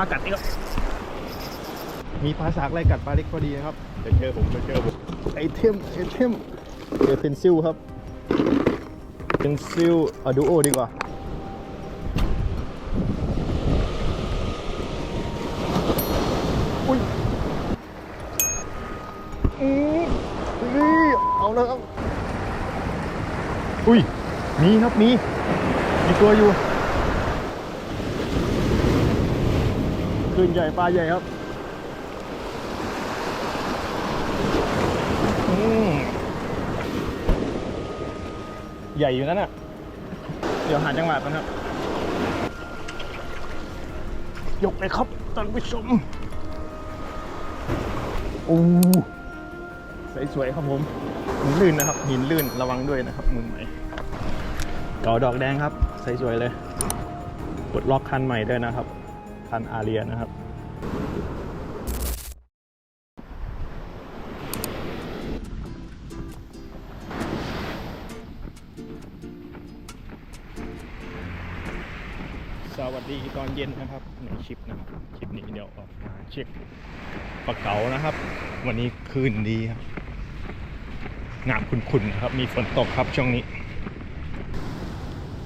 ากัดนี่ครับมีปลาสากอะไล่กัดปลาเล็กพอดีนะครับเดี๋ยวเจอผมเดี๋ยวเจอผมไอเทมไอเทมเจอเพนซิลครับเพนซิลอะดูโอดีกว่าอุ้ยอือนี่เอาแล้วครับอุ้ยมีครับมีมีตัวอยู่ คลื่นใหญ่ปลาใหญ่ครับอืมใหญ่อยู่นั่นน่ะ เดี๋ยวหาจังหวะกันครับ ยกเลยครับท่านผู้ชมโอ้สวยๆครับผมหินลื่นนะครับหินลื่นระวังด้วยนะครับมือใหม่เก่าดอกแดงครับสวยๆเลยกดล็อกคันใหม่ด้วยนะครับ คันอาเรียนะครับ สวัสดีตอนเย็นนะครับในคลิปนะครับคลิปนี้เดี๋ยวออกมาเช็คปลาเก๋านะครับ วันนี้คืนดีครับงามขุ่นๆครับมีฝนตกครับช่วงนี้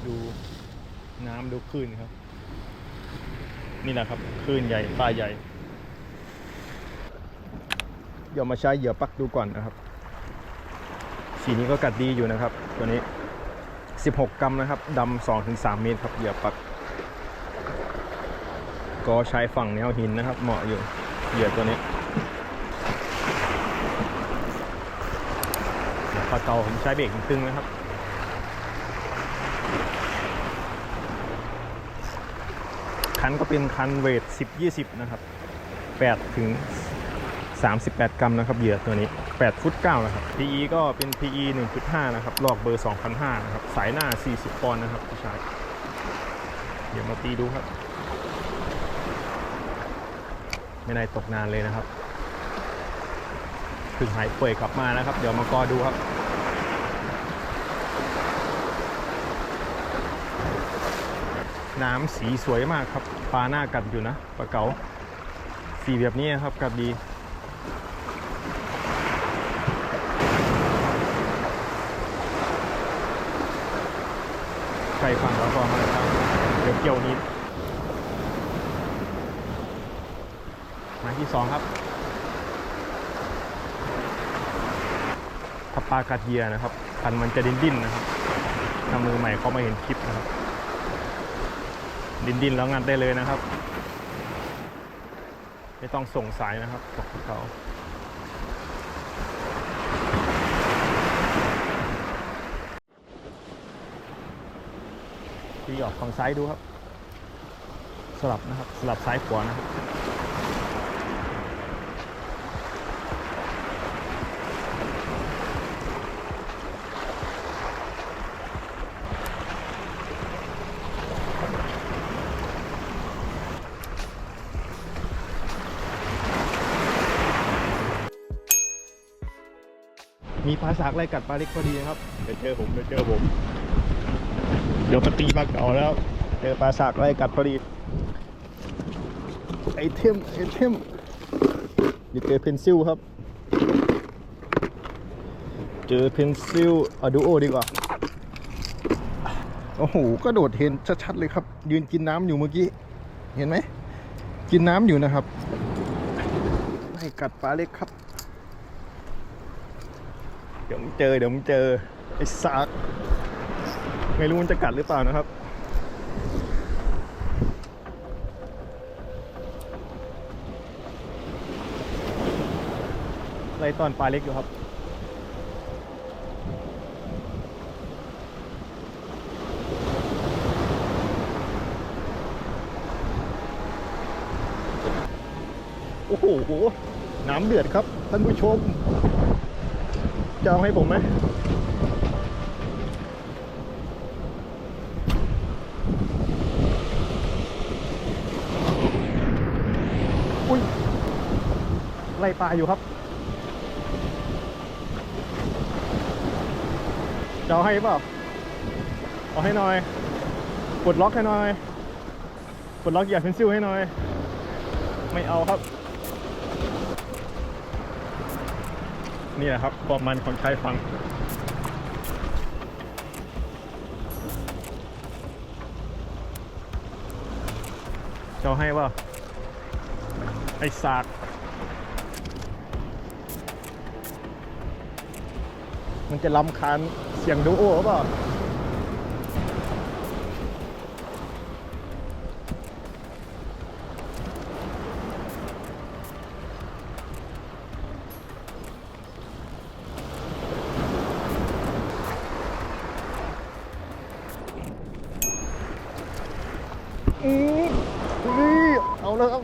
ดูน้ำดูคลื่นครับ นี่แหละครับคลื่นใหญ่ปลาใหญ่ เดี๋ยวมาใช้เหยื่อปักดูก่อนนะครับ สีนี้ก็กัดดีอยู่นะครับ ตัวนี้ 16 กรัมนะครับดำ2ถึง3เมตรครับเหยื่อปัก ก็ใช้ฝั่งแนวหินนะครับ เหมาะอยู่เหยื่อตัวนี้ปลาเก่าผมใช้เบรกตึงนะครับ คันก็เป็นคันเวท 10 20 นะครับ 8 ถึง 38 กรัมนะครับเหยื่อตัวนี้ 8 ฟุต 9 นะครับ PE ก็เป็น PE 1.5 นะครับ ลอกเบอร์ 2,500 นะครับ สายหน้า 40 ปอนด์นะครับผู้ชาย เดี๋ยวมาตีดูครับ ไม่ได้ตกนานเลยนะครับเพิ่งหายป่วยกลับมานะครับ เดี๋ยวมากอดูครับ น้ำสีสวยมากครับปลาหน้ากัดอยู่นะปลาเก๋าสีแบบนี้ครับกัดดีใกล้ฝั่งแล้วก็มาแล้วครับ เดี๋ยวเกี่ยวนิดมาที่สองครับถ้าปลากัดเหยียนะครับพันมันจะดิ้นดิ้นๆนะครับถ้ามือใหม่เขามาเห็นคลิปนะครับ ดินดินแล้วงานได้เลยนะครับ ไม่ต้องส่งสายนะครับบอกพวกเขาที่ออกฝั่งซ้ายดูครับ สลับนะครับ สลับซ้ายขวานะครับ มีปลาสากไล่กัดปลาเล็กพอดีนะครับเดี๋ยวเจอผมเดี๋ยวเจอผม เดี๋ยวปตีปลาเก่าแล้ว เจอปลาสากไล่กัดพอดี ไอเทมไอเทมเดี๋ยวเจอเพนซิลครับ เจอเพนซิลอะดูโอดีกว่า โอ้โหก็โดดเห็นชัดๆเลยครับ ยืนกินน้ำอยู่เมื่อกี้ เห็นไหม กินน้ำอยู่นะครับไล่กัดปลาเล็กครับ เดี๋ยวมึงเจอเดี๋ยวมึงเจอไอ้ซากไม่รู้มันจะกัดหรือเปล่านะครับไล่ตอนปลาเล็กอยู่ครับโอ้โห น้ำเดือดครับ ท่านผู้ชม จะเอาให้ผมไหมอุ้ยไล่ปลาอยู่ครับ จะเอาให้เปล่าเอาให้หน่อย กดล็อกให้หน่อย กดล็อกอย่าเพนซิลให้หน่อย ไม่เอาครับ นี่แหละครับความมันของชายฟังเจ้าให้ว่า ไอ้สากมันจะลำคาญเสียงดูโอ้หรือเปล่า อืมนี่เอาแล้วครับ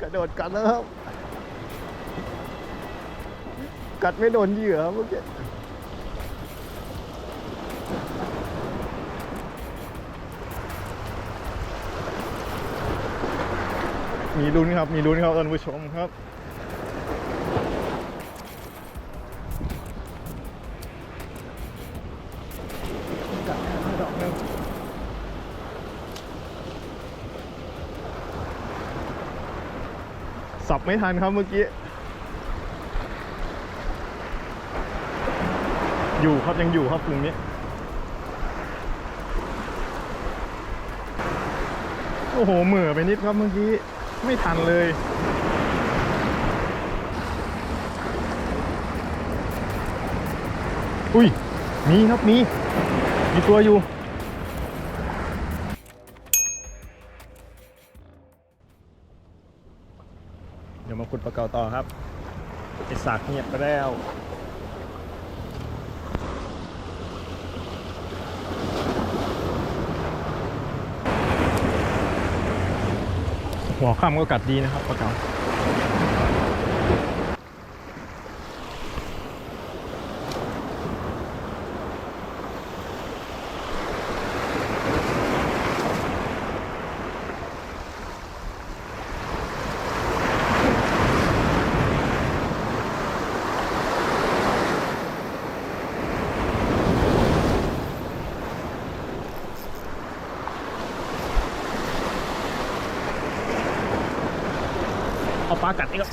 กระโดดกัดแล้วครับกัดไม่โดนเหยื่อเมื่อกี้มีลุ้นครับ มีลุ้นครับท่านผู้ชมครับ ไม่ทันครับเมื่อกี้ อยู่ครับยังอยู่ครับกลุ่มนี้โอ้โหเหม่อไปนิดครับเมื่อกี้ ไม่ทันเลยอุ้ยมีครับมีมีตัวอยู่ เดี๋ยวมาขุดปลาเก่าต่อครับไอสากเงียบไปแล้วหัวค่ำก็กัดดีนะครับปลาเก๋า เอาปลากัดนี่ครับ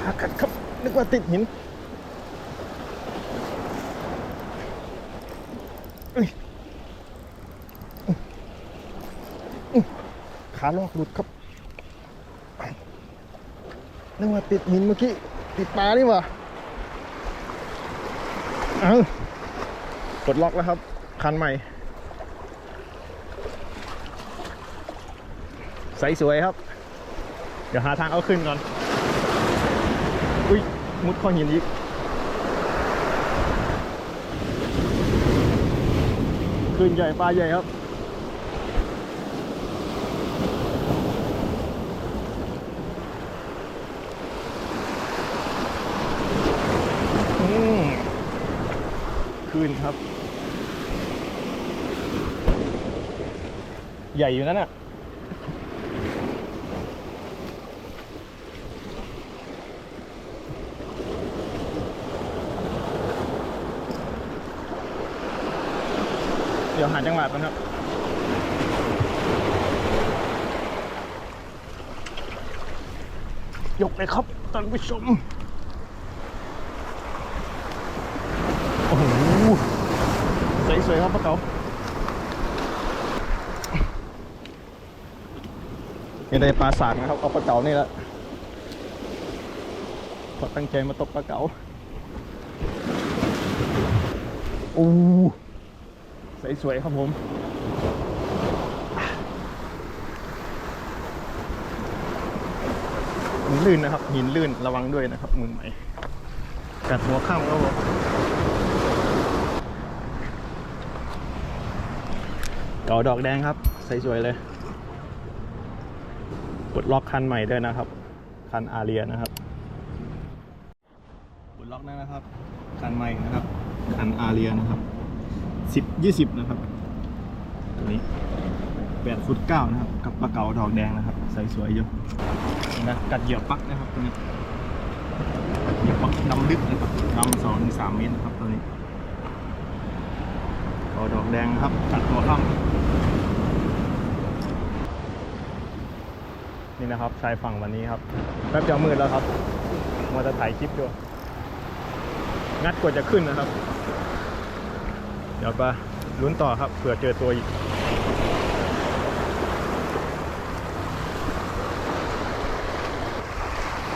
ปลากัดครับนึกว่าติดหินขาลอกหลุดครับนึกว่าติดหินเมื่อกี้ติดปลานี่หว่าเอาปลดล็อกแล้วครับ คันใหม่ ใสสวยครับ เดี๋ยวหาทางเอาขึ้นก่อน อุ้ยมุดข้อหินอีกขึ้นใหญ่ปลาใหญ่ครับอืมขึ้นครับ ใหญ่อยู่นั่นน่ะ เดี๋ยวหาจังหวะกันครับยกเลยครับท่านผู้ชมโอ้โหสวยๆครับปลาเก๋าไม่ได้ปลาสากนะครับเอาปลาเก๋านี่แหละพราะตั้งใจมาตกปลาเก๋าโอ้ สวยๆครับผมหินลื่นนะครับ หินลื่นระวังด้วยนะครับ มือใหม่ กัดหัวข้ามครับผมเก่าดอกแดงครับ ใสวยๆเลยปลดล็อกคันใหม่ด้วยนะครับ คันอาเรียนะครับปลดล็อกแล้วนะครับ คันใหม่นะครับ คันอาเรียนะครับ สิบยี่สิบนะครับตัวนี้แปดฟุตเก้านะครับ กับปลาเก๋าดอกแดงนะครับ ใส่สวยอยู่นะกัดเหยื่อปักนะครับตัวนี้เหยื่อปักดำลึกนะครับดำสองถึงสามเมตรนะครับตัวนี้ต่อดอกแดงครับตัดหัวค่ำนี่นะครับชายฝั่งวันนี้ครับแป๊บเดียวมืดแล้วครับมัวจะถ่ายคลิปอยู่งัดกว่าจะขึ้นนะครับ เดี๋ยวไปลุ้นต่อครับเผื่อเจอตัวอีก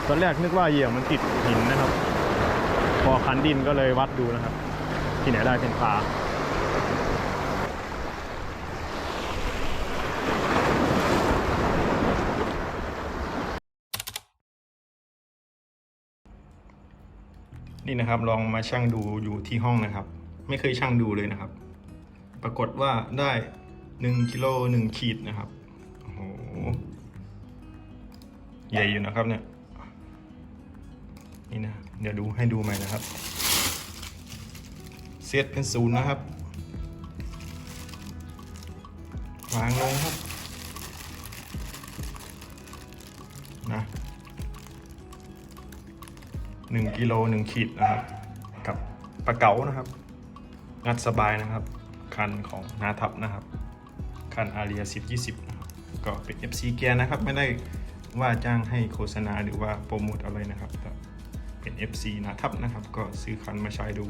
ตอนแรกนึกว่าเหยี่ยวมันติดหินนะครับ พอคันดินก็เลยวัดดูนะครับ ที่ไหนได้เป็นปลานี่นะครับลองมาชั่งดูอยู่ที่ห้องนะครับ ไม่เคยชั่งดูเลยนะครับ ปรากฏว่าได้1กิโล1ขีดนะครับโอ้โหใหญ่อยู่นะครับเนี่ยนี่นะเดี๋ยวดูให้ดูใหม่นะครับ เซตเป็นศูนย์นะครับวางลงครับนะหนึ่งกิโลหนึ่งขีดนะครับ กับปลาเก๋านะครับ งัดสบายนะครับ คันของนาทับนะครับ คันอาเรีย10 20นะครับก็เป็น FC เกียร์นะครับ ไม่ได้ว่าจ้างให้โฆษณาหรือว่าโปรโมทอะไรนะครับแต่เป็น FC นาทับนะครับ ก็ซื้อคันมาใช้ดู